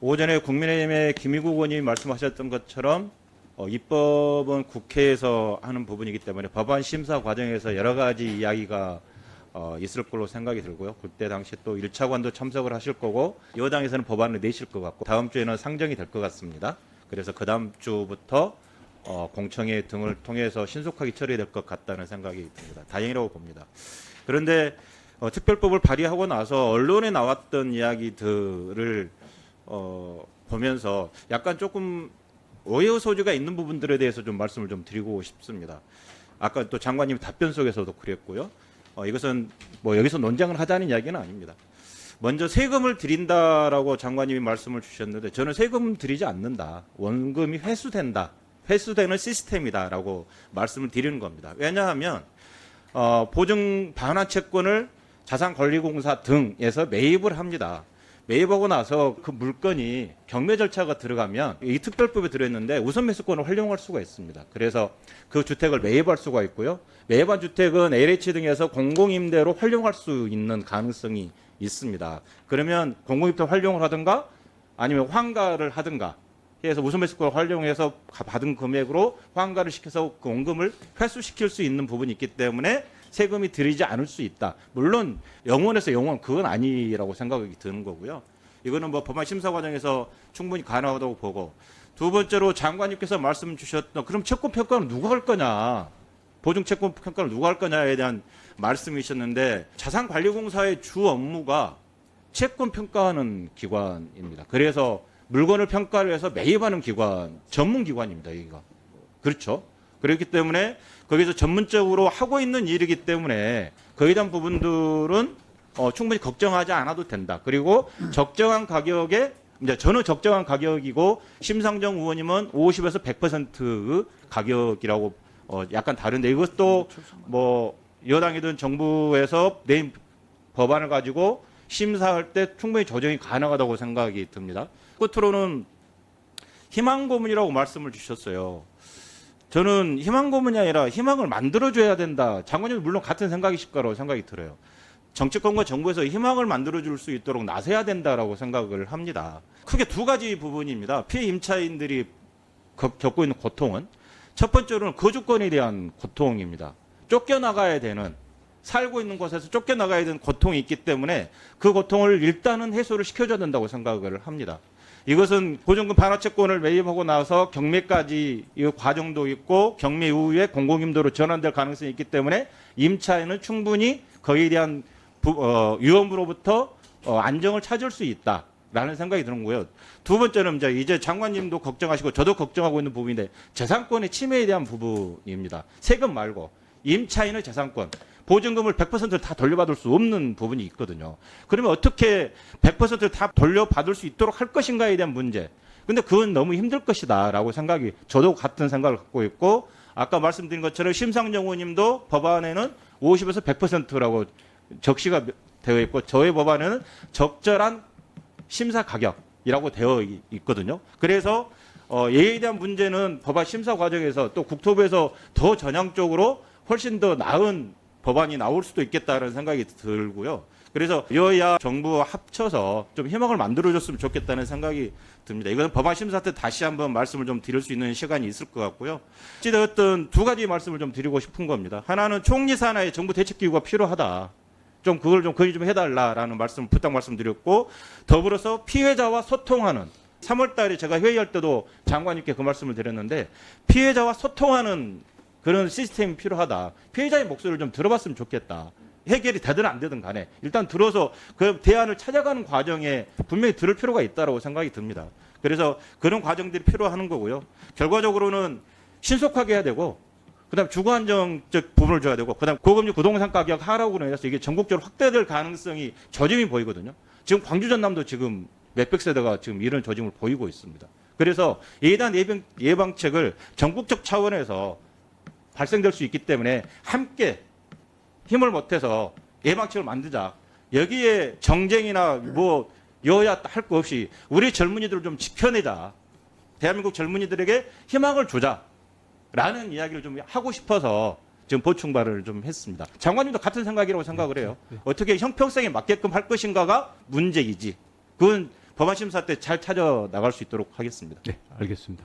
오전에 국민의힘의 김희국 의원님이 말씀하셨던 것처럼 어, 입법은 국회에서 하는 부분이기 때문에 법안 심사 과정에서 여러 가지 이야기가 어, 있을 걸로 생각이 들고요. 그때 당시 또 1차관도 참석을 하실 거고 여당에서는 법안을 내실 것 같고 다음 주에는 상정이 될 것 같습니다. 그래서 그 다음 주부터 어, 공청회 등을 통해서 신속하게 처리될 것 같다는 생각이 듭니다. 다행이라고 봅니다. 그런데 어, 특별법을 발의하고 나서 언론에 나왔던 이야기들을 어, 보면서 약간 조금 오해의 소지가 있는 부분들에 대해서 좀 말씀을 좀 드리고 싶습니다. 아까 또 장관님 답변 속에서도 그랬고요. 어, 이것은 뭐 여기서 논쟁을 하자는 이야기는 아닙니다. 먼저 세금을 드린다라고 장관님이 말씀을 주셨는데 저는 세금 드리지 않는다. 원금이 회수된다. 회수되는 시스템이다라고 말씀을 드리는 겁니다. 왜냐하면 어, 보증 반환 채권을 자산관리공사 등에서 매입을 합니다. 매입하고 나서 그 물건이 경매 절차가 들어가면 이 특별법에 들어있는데 우선 매수권을 활용할 수가 있습니다. 그래서 그 주택을 매입할 수가 있고요. 매입한 주택은 LH 등에서 공공임대로 활용할 수 있는 가능성이 있습니다. 그러면 공공임대 활용을 하든가 아니면 환가를 하든가 해서 우선 매수권을 활용해서 받은 금액으로 환가를 시켜서 그 원금을 회수시킬 수 있는 부분이 있기 때문에 세금이 들이지 않을 수 있다. 물론 영원에서 영원 그건 아니라고 생각이 드는 거고요. 이거는 뭐 법안 심사 과정에서 충분히 가능하다고 보고 두 번째로 장관님께서 말씀 주셨던 그럼 채권 평가는 누가 할 거냐? 보증 채권 평가를 누가 할 거냐에 대한 말씀이셨는데 자산관리공사의 주 업무가 채권 평가하는 기관입니다. 그래서 물건을 평가를 해서 매입하는 기관, 전문 기관입니다. 여기가 그렇죠. 그렇기 때문에 거기서 전문적으로 하고 있는 일이기 때문에 거기에 대한 부분들은 어, 충분히 걱정하지 않아도 된다. 그리고 적정한 가격에 이제 저는 적정한 가격이고 심상정 의원님은 50에서 100% 가격이라고 어, 약간 다른데 이것도 뭐 여당이든 정부에서 내 법안을 가지고 심사할 때 충분히 조정이 가능하다고 생각이 듭니다. 끝으로는 희망 고문이라고 말씀을 주셨어요. 저는 희망 고문이 아니라 희망을 만들어줘야 된다. 장관님 물론 같은 생각이실 거라고 생각이 들어요. 정치권과 정부에서 희망을 만들어줄 수 있도록 나서야 된다라고 생각을 합니다. 크게 두 가지 부분입니다. 피해 임차인들이 겪- 겪고 있는 고통은 첫 번째로는 거주권에 대한 고통입니다. 쫓겨나가야 되는 살고 있는 곳에서 쫓겨나가야 되는 고통이 있기 때문에 그 고통을 일단은 해소를 시켜줘야 된다고 생각을 합니다. 이것은 보증금 반환 채권을 매입하고 나서 경매까지 이 과정도 있고 경매 이후에 공공임대로 전환될 가능성이 있기 때문에 임차인은 충분히 거기에 대한 부, 어, 위험으로부터 어, 안정을 찾을 수 있다 라는 생각이 드는 거고요. 두 번째는 이제, 이제 장관님도 걱정하시고 저도 걱정하고 있는 부분인데 재산권의 침해에 대한 부분입니다. 세금 말고 임차인의 재산권. 보증금을 100%를 다 돌려받을 수 없는 부분이 있거든요. 그러면 어떻게 100%를 다 돌려받을 수 있도록 할 것인가에 대한 문제. 근데 그건 너무 힘들 것이다라고 생각이 저도 같은 생각을 갖고 있고 아까 말씀드린 것처럼 심상정 의원님도 법안에는 50에서 100%라고 적시가 되어 있고 저의 법안에는 적절한 심사 가격이라고 되어 이- 있거든요. 그래서 어, 얘에 대한 문제는 법안 심사 과정에서 또 국토부에서 더 전향적으로 훨씬 더 나은 법안이 나올 수도 있겠다는 생각이 들고요. 그래서 여야 정부와 합쳐서 좀 희망을 만들어줬으면 좋겠다는 생각이 듭니다. 이건 법안 심사 때 다시 한번 말씀을 좀 드릴 수 있는 시간이 있을 것 같고요. 어찌되었든 두 가지 말씀을 좀 드리고 싶은 겁니다. 하나는 총리 산하에 정부 대책기구가 필요하다. 좀 그걸 좀 건의 좀 해달라라는 말씀 부탁 말씀드렸고 더불어서 피해자와 소통하는 3월 달에 제가 회의할 때도 장관님께 그 말씀을 드렸는데 피해자와 소통하는 그런 시스템이 필요하다. 피해자의 목소리를 좀 들어봤으면 좋겠다. 해결이 되든 안 되든 간에 일단 들어서 그 대안을 찾아가는 과정에 분명히 들을 필요가 있다고 생각이 듭니다. 그래서 그런 과정들이 필요하는 거고요. 결과적으로는 신속하게 해야 되고 그다음 주거 안정적 부분을 줘야 되고 그다음 고금리 부동산 가격 하락으로 인해서 이게 전국적으로 확대될 가능성이 저짐이 보이거든요. 지금 광주 전남도 지금 몇백 세대가 지금 이런 조짐을 보이고 있습니다. 그래서 대한 예방, 예방책을 전국적 차원에서 발생될 수 있기 때문에 함께 힘을 못해서 예방책을 만들자. 여기에 정쟁이나 뭐 여야 할 거 없이 우리 젊은이들을 좀 지켜내자. 대한민국 젊은이들에게 희망을 주자. 라는 이야기를 좀 하고 싶어서 지금 보충발을 좀 했습니다. 장관님도 같은 생각이라고 생각을 해요. 어떻게 형평성에 맞게끔 할 것인가가 문제이지. 그건 법안 심사 때 잘 찾아 나갈 수 있도록 하겠습니다. 네, 알겠습니다.